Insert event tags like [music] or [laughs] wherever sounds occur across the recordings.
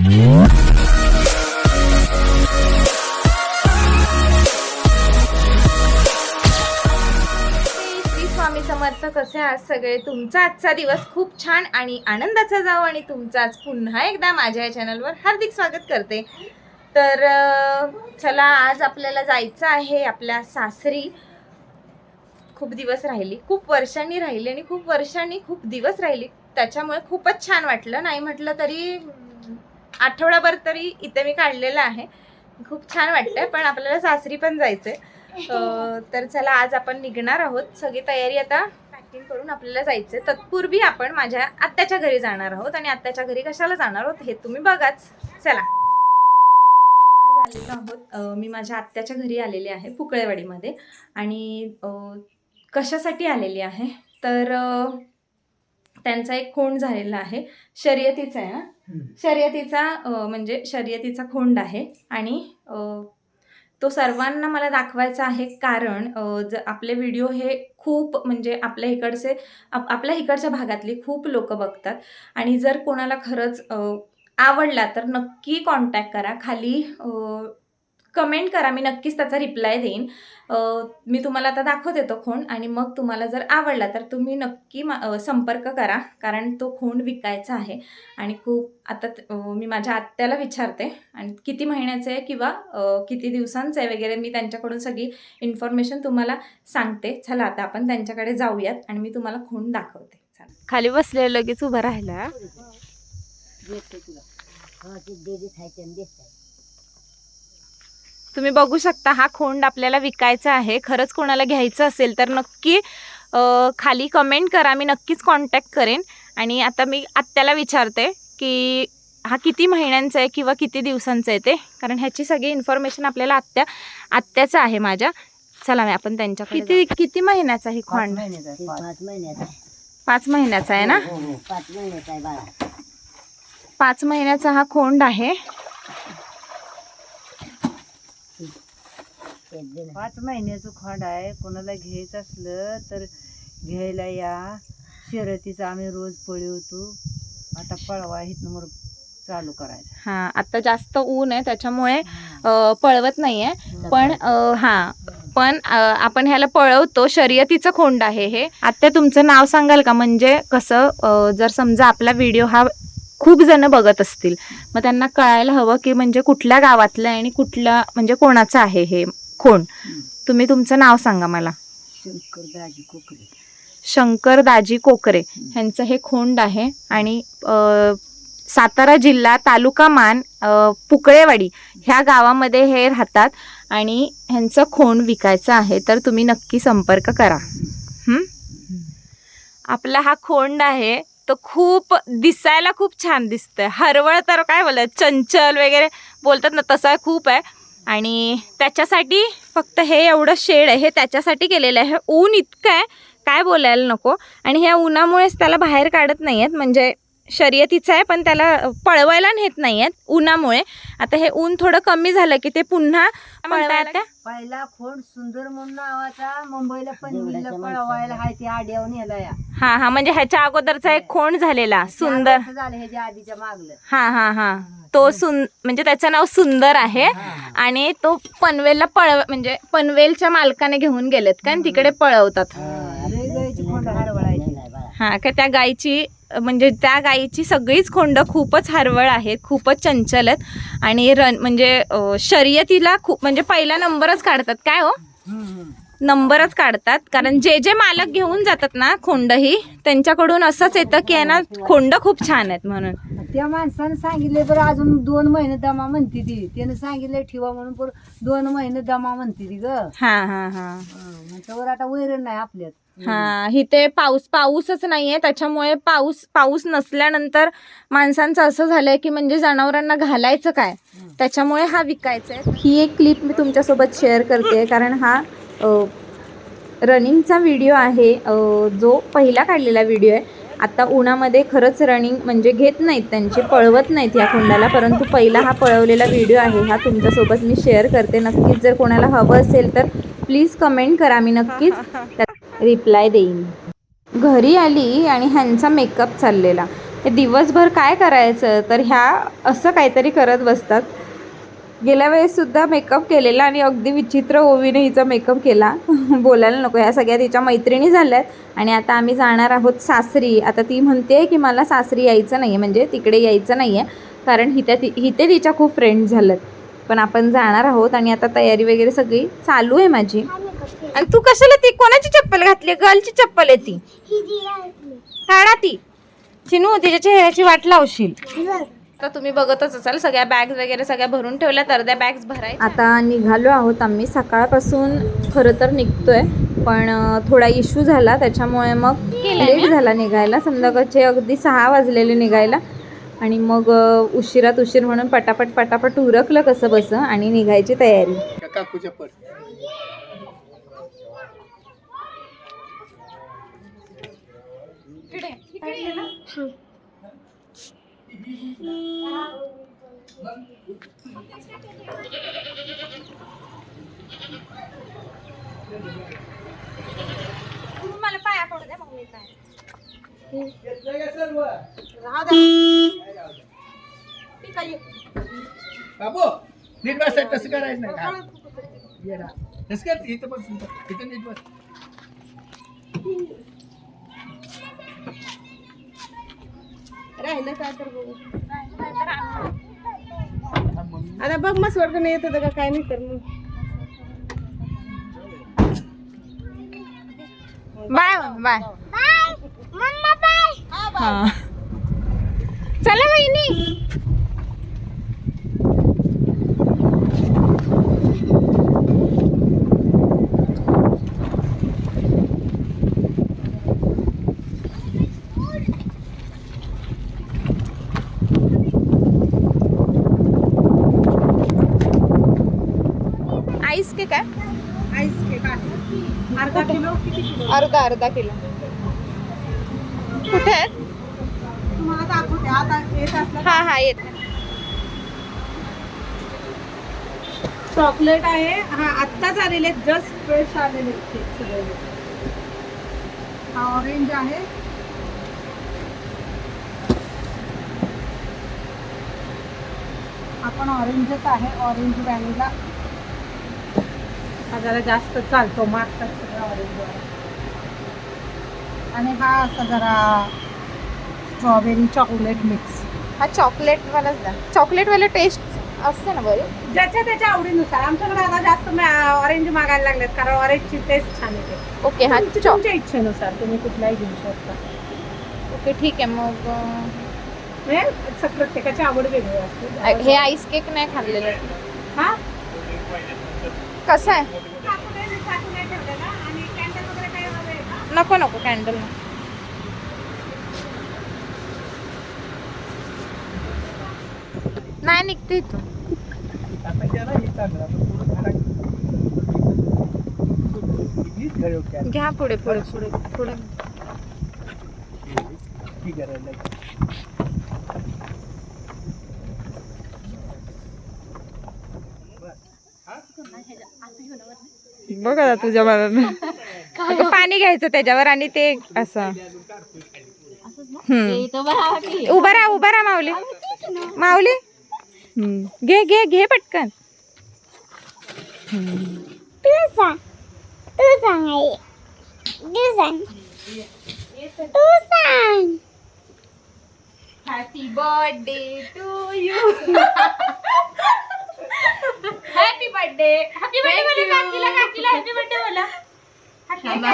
स्वामी समर्थ कसे आहात सगळे? तुमचा आजचा दिवस खूप छान आणि आनंदाचा जाओ आणि तुमचाच आज पुन्हा एकदा माझ्या या चॅनलवर हार्दिक स्वागत करते. तर चला आज आपल्याला जायचं आहे आपल्या सासरी. खूप दिवस राहिली खूप वर्षांनी राहिली आणि खूप वर्षांनी खूप दिवस राहिली. त्याच्यामुळे खूपच छान वाटलं. नाही म्हटलं तरी आठवडाभर तरी इथे मी काढलेलं आहे. खूप छान वाटतंय पण आपल्याला सासरी पण जायचंय. तर चला आज आपण निघणार आहोत. सगळी तयारी आता पॅकिंग करून आपल्याला जायचंय. तत्पूर्वी आपण माझ्या आत्याच्या घरी जाणार आहोत. आणि आत्याच्या घरी कशाला जाणार आहोत हे तुम्ही बघाच. चला. आज आलेलो आहोत. मी माझ्या आत्याच्या घरी आलेले आहे पुकळेवाडीमध्ये. आणि कशासाठी आलेली आहे? तर त्यांचा एक खोंड झालेला आहे. शर्यतीचा आहे ना शर्यतीचा म्हणजे शर्यतीचा खोंड आहे आणि तो सर्वांना मला दाखवायचा आहे कारण ज आपले व्हिडिओ हे खूप म्हणजे आपल्या इकडचे आप आपल्या इकडच्या भागातली खूप लोक बघतात. आणि जर कोणाला खरंच आवडला तर नक्की कॉन्टॅक्ट करा. खाली कमेंट करा मी नक्कीच त्याचा रिप्लाय देईन. मी तुम्हाला आता दाखवते तो खूण आणि मग तुम्हाला जर आवडला तर तुम्ही नक्की मा संपर्क करा कारण तो खूण विकायचा आहे. आणि खूप आता मी माझ्या आत्याला विचारते आणि किती महिन्याचं आहे किंवा किती दिवसांचं आहे वगैरे मी त्यांच्याकडून सगळी इन्फॉर्मेशन तुम्हाला सांगते. चला आता आपण त्यांच्याकडे जाऊयात आणि मी तुम्हाला खूण दाखवते. चला. खाली बसले लगेच उभं राहिला. तुम्ही बघू शकता हा खोंड आपल्याला विकायचा आहे. खरंच कोणाला घ्यायचं असेल तर नक्की खाली कमेंट करा. मी नक्कीच कॉन्टॅक्ट करेन. आणि आता मी आत्याला विचारते की हा किती महिन्यांचा आहे किंवा किती दिवसांचा आहे ते? कारण ह्याची सगळी इन्फॉर्मेशन आपल्याला आत्या आत्याचं आहे माझ्या. चला मी आपण त्यांच्याकडे किती किती महिन्याचा ही खोंड? पाच महिन्याचा आहे. पाच महिन्याचा आहे ना? हो, हो, पाच महिन्याचा आहे बाळा. पाच महिन्याचा हा खोंड आहे. पाच महिन्याचं खोंड आहे कोणाला घ्यायचं असलं तर घ्यायला या. शर्यतीचा आम्ही रोज पळवतो आता पळवा इथनं मग चालू करायचं. हा आता जास्त ऊन आहे त्याच्यामुळे पळवत नाहीये. पण हा पण आपण ह्याला पळवतो शर्यतीचं खोंड आहे हे. आता तुमचं नाव सांगाल का? म्हणजे कसं जर समजा आपला व्हिडिओ हा खूप जण बघत असतील मग त्यांना कळायला हवं की म्हणजे कुठल्या गावातलं आहे आणि कुठल्या म्हणजे कोणाचं आहे हे. खोंड तुम्ही तुमचं नाव सांगा मला. शंकर दाजी कोकरे. शंकर दाजी कोकरे. ह्यांचं हे खोंड आहे आणि सातारा जिल्हा तालुका मान पुकळेवाडी ह्या गावामध्ये हे राहतात आणि ह्यांचं खोंड विकायचं आहे तर तुम्ही नक्की संपर्क करा? आपला हा खोंड आहे तो खूप दिसायला खूप छान दिसतंय. हरवळ तर काय बोलत चंचल वगैरे बोलतात ना तसा खूप आहे. आणि त्याच्यासाठी फक्त हे एवढं शेड आहे हे त्याच्यासाठी केलेलं आहे. हे ऊन इतकं आहे काय बोलायला नको. आणि ह्या उन्हामुळेच त्याला बाहेर काढत नाही आहेत म्हणजे शर्यतीचं आहे पण त्याला पळवायला नेत नाही आहेत उन्हामुळे. आता हे ऊन थोडं कमी झालं की ते पुन्हा पळवायला पहिला खोंड सुंदर म्हणून नावाचा मुंबईला पनवेलला पळवायला. हाय ते आड्यावर नेला या. हा हा म्हणजे ह्याच्या अगोदरचा एक खोंड झालेला सुंदर. झालं ह्याच्या आधीच्या मागलं. हा हा हा. तो सुन म्हणजे त्याचं नाव सुंदर आहे आणि तो पनवेलला पळव म्हणजे पनवेलच्या मालकाने घेऊन गेलेत का आणि तिकडे पळवतात लय गायची खोंड हरवळायची नाही बाळा हा का त्या गायीची म्हणजे त्या गायीची सगळीच खोंड खूपच हरवळ आहेत खूपच चंचल आहेत. आणि रन म्हणजे शर्यतीला खूप म्हणजे पहिला नंबरच काढतात. काय हो? नंबरच काढतात. कारण जे जे मालक घेऊन जातात ना खोंड ही त्यांच्याकडून असंच येतं की आहे ना खोंड खूप छान आहेत म्हणून. त्या माणसानं सांगितले बरं अजून दोन महिने दमा म्हणते ती. त्यानं सांगितलं ठेवा म्हणून दोन महिने दमा म्हणते ती ग. हा हा. हा. आता वैरण नाही आपल्यात. हा इथे पाऊस पाऊसच नाहीये. त्याच्यामुळे पाऊस पाऊस नसल्यानंतर माणसांचं असं झालंय की म्हणजे जनावरांना घालायचं काय? त्याच्यामुळे हा विकायचा आहे ही एक क्लिप मी तुमच्यासोबत शेअर करते कारण हा रनिंगचा व्हिडिओ आहे. जो पहिला काढलेला व्हिडिओ आहे. आता उन्हामध्ये खरंच रनिंग म्हणजे घेत नाहीत त्यांचे पळवत नाहीत या खोंडाला परंतु पहिला हा पळवलेला व्हिडिओ आहे हा तुमच्यासोबत मी शेअर करते. नक्कीच जर कोणाला हवं असेल तर प्लीज कमेंट करा मी नक्कीच [laughs] रिप्लाय देईन. घरी आली आणि ह्यांचा मेकअप चाललेला. हे दिवसभर काय करायचं? तर ह्या असं काहीतरी करत बसतात. गेल्या वेळेससुद्धा मेकअप केलेला आणि अगदी विचित्र ओवीने हिचा मेकअप केला. [laughs] बोलायला नको ह्या सगळ्या तिच्या मैत्रिणी झाल्यात आणि आता आम्ही जाणार आहोत सासरी. आता ती म्हणते की मला सासरी यायचं नाही आहे म्हणजे तिकडे यायचं नाही आहे कारण हिथे ती हिथे तिच्या खूप फ्रेंड्स झाल्यात. पण आपण जाणार आहोत आणि आता तयारी वगैरे सगळी चालू आहे माझी. आणि तू कशाला ती कोणाची चप्पल घातली? गर्लची चप्पल आहे ती. काढा ती. चिनू तिच्या चेहऱ्याची वाट लावशील. तर तुम्ही बघतच असाल सगळ्या बॅग्स वगैरे सगळ्या भरून ठेवल्या अर्ध्या बॅग्स भराय आता निघालो आहोत आम्ही. सकाळपासून खरं तर निघतोय पण थोडा इश्यू झाला त्याच्यामुळे मग लेट झाला निघायला. संध्याकाळचे अगदी सहा वाजलेले निघायला. आणि मग उशिरात उशीर म्हणून पटापट पटापट उरकलं कसं बसं आणि निघायची तयारी. काकूच्या मला पाया पडू द्या मग मी पाय. बाबू नीट बसायचं तसं करायचं नाही. का. तसं कर इथं बस इथं इथं नीट बस. राहिलं काय तर बघू. आता बघ मग स्वर्ग नाही येत होतं का काय नाही तर मग. Bye bye. हा. चला वहिनी आईस के काय आईस केक आहे. अर्धा किलो किती किलो? अर्धा अर्धा किलो. कुठे आहेत? तुम्हाला दाखवते आता येत असलं हा हा येत. चॉकलेट आहे. हा आत्ताच आलेले जस्ट फ्रेश आलेले केक सगळे. हा ऑरेंज आहे. आपण ऑरेंजच आहे. ऑरेंज व्हॅनिला हा जरा जास्त चालतो मागतात सगळं ऑरेंज आणि हा असा जरा स्ट्रॉबेरी चॉकलेट मिक्स हा चॉकलेट वालाच द्या चॉकलेट वाला टेस्ट असते ना बरी? ज्याच्या त्याच्या आवडीनुसार. आमच्याकडे आता जास्त ऑरेंज मागायला लागलेत कारण ऑरेंजची टेस्ट छान येते. ओके हा तुमच्या इच्छेनुसार तुम्ही कुठलाही घेऊ शकता. ओके ठीक आहे मग म्हणजे प्रत्येकाची आवड वेगळी असते. हे आईस केक नाही खाल्लेलं. हा? कसं आहे? कॅन्डल नको नको. कॅन्डल नाही निघते इथून. आता घ्या पुढे पुढे पुढे पुढे ही करायला बघ आता तुझ्या मला पाणी घ्यायचं त्याच्यावर आणि ते असं. हम्म. उभा राहा उभा राहा माऊली. माऊली. हम्म. घे घे घे पटकन. Happy birthday to you birthday happy birthday बोला काकीला काकीला हॅपी बर्थडे बोला. हा केक आहे ना?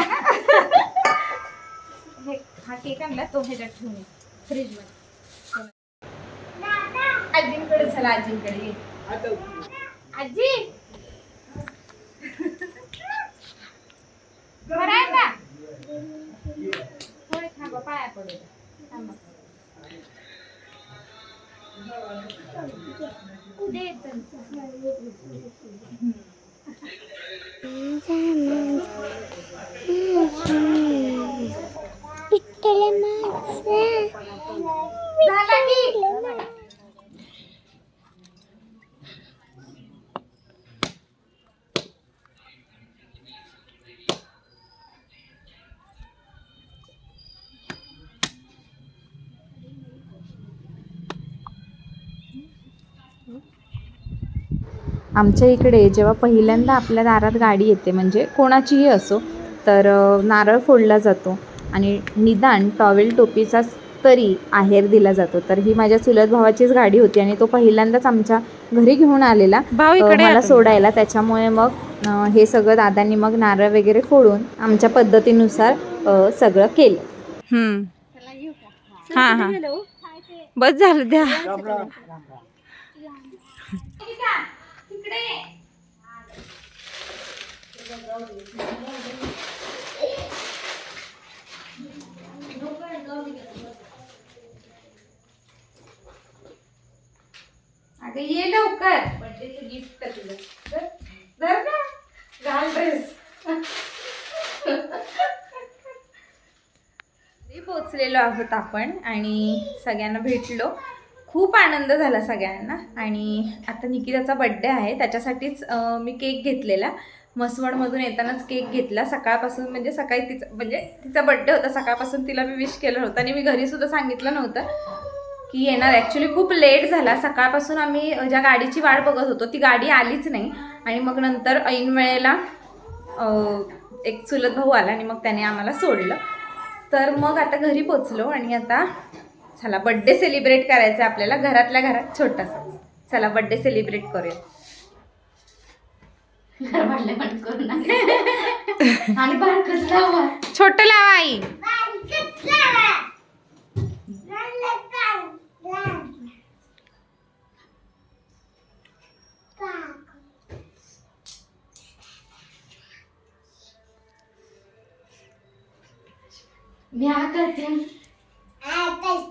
हे- हा केक आणला तो ह्याच्यात ठेवून फ्रीजमध्ये आजींकडे चला आजींकडे ये. आजी! बरं आहे का? थांबा पाया पडू थांबा. दे झाला की आमच्या इकडे जेव्हा पहिल्यांदा आपल्या दारात गाडी येते म्हणजे कोणाचीही असो तर नारळ फोडला जातो आणि निदान टॉवेल टोपीचाच तरी आहेर दिला जातो. तर ही माझ्या चुलत भावाचीच गाडी होती आणि तो पहिल्यांदाच आमच्या घरी घेऊन आलेला. मला सोडायला. त्याच्यामुळे मग हे सगळं दादांनी मग नारळ वगैरे फोडून आमच्या पद्धतीनुसार सगळं केलं. हा हा. बस झालं द्या. अगं ये लवकर. बर्थडेचं गिफ्ट धर. धर ना. घाल ड्रेस [laughs] पोचलेलो आहोत आपण आणि सगळ्यांना भेटलो. खूप आनंद झाला सगळ्यांना. आणि आता निकिताचा बड्डे आहे त्याच्यासाठीच मी केक घेतलेला. मसवडमधून येतानाच केक घेतला. सकाळपासून म्हणजे सकाळी तिचा म्हणजे तिचा बड्डे होता. सकाळपासून तिला मी विश केलं होतं आणि मी घरीसुद्धा सांगितलं नव्हतं की येणार. ॲक्च्युली खूप लेट झाला. सकाळपासून आम्ही ज्या गाडीची वाट बघत होतो ती गाडी आलीच नाही. आणि मग नंतर ऐन वेळेला एक चुलत भाऊ आला आणि मग त्याने आम्हाला सोडलं. तर मग आता घरी पोचलो आणि आता चला बड्डे सेलिब्रेट करायचं आहे आपल्याला घरातल्या घरात छोटासा. चला बड्डे सेलिब्रेट करूया. छोट लावा आई.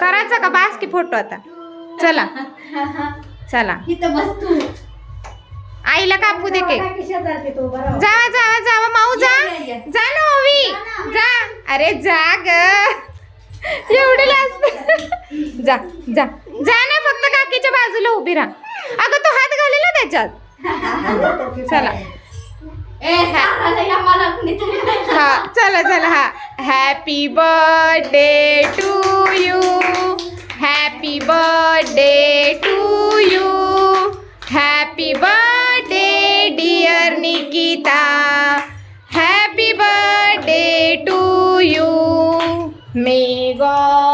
करायचा का? बास की फोटो आता. चला. चला. आईला कापू दे केक जावा जावा जावा माऊ जा. जा ना ओवी. जा अरे जा ग. एवढे जा जा. जा ना फक्त काकीच्या बाजूला उभी राहा. अगं तो हात घालेल त्याच्यात. [laughs] चला. हा चला चला हा. Happy birthday to you happy birthday to you happy birthday dear Nikita happy birthday to you may God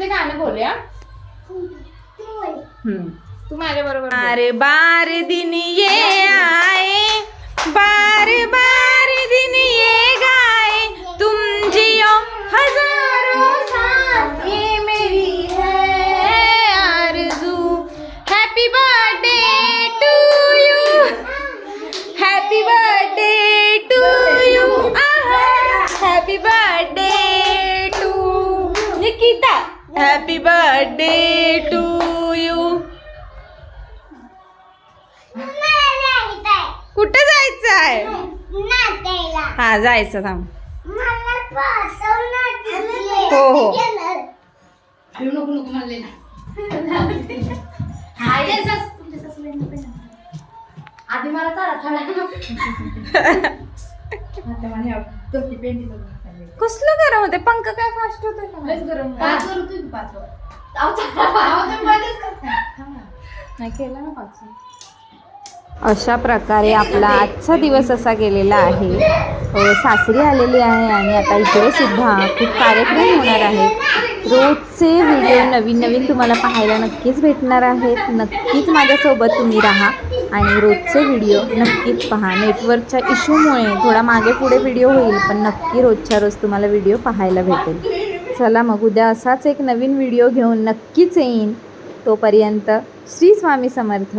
चुनू गाणं बोलूया? तू माझ्या बरोबर अरे बार दिन ये आए बार बार दिन ये जायचं थांब. हो हो. कसलं गरम होते पंख काय फास्ट होते नाही केलं ना पाच अशा प्रकारे आपला आजचा दिवस असा गेलेला आहे. सासरी आलेली आहे आणि आता इकडे सुद्धा खूप कार्यक्रम होणार आहेत. रोजचे व्हिडिओ नवीन नवीन तुम्हाला पाहायला नक्कीच भेटणार आहेत. नक्कीच माझ्यासोबत तुम्ही राहा आणि रोजचे व्हिडिओ नक्कीच पहा. नेटवर्कच्या इश्यूमुळे थोडा मागे पुढे व्हिडिओ होईल पण नक्की रोजच्या रोज तुम्हाला व्हिडिओ पाहायला भेटेल. चला मग उद्या असाच एक नवीन व्हिडिओ घेऊन नक्कीच येईन. तोपर्यंत श्री स्वामी समर्थ.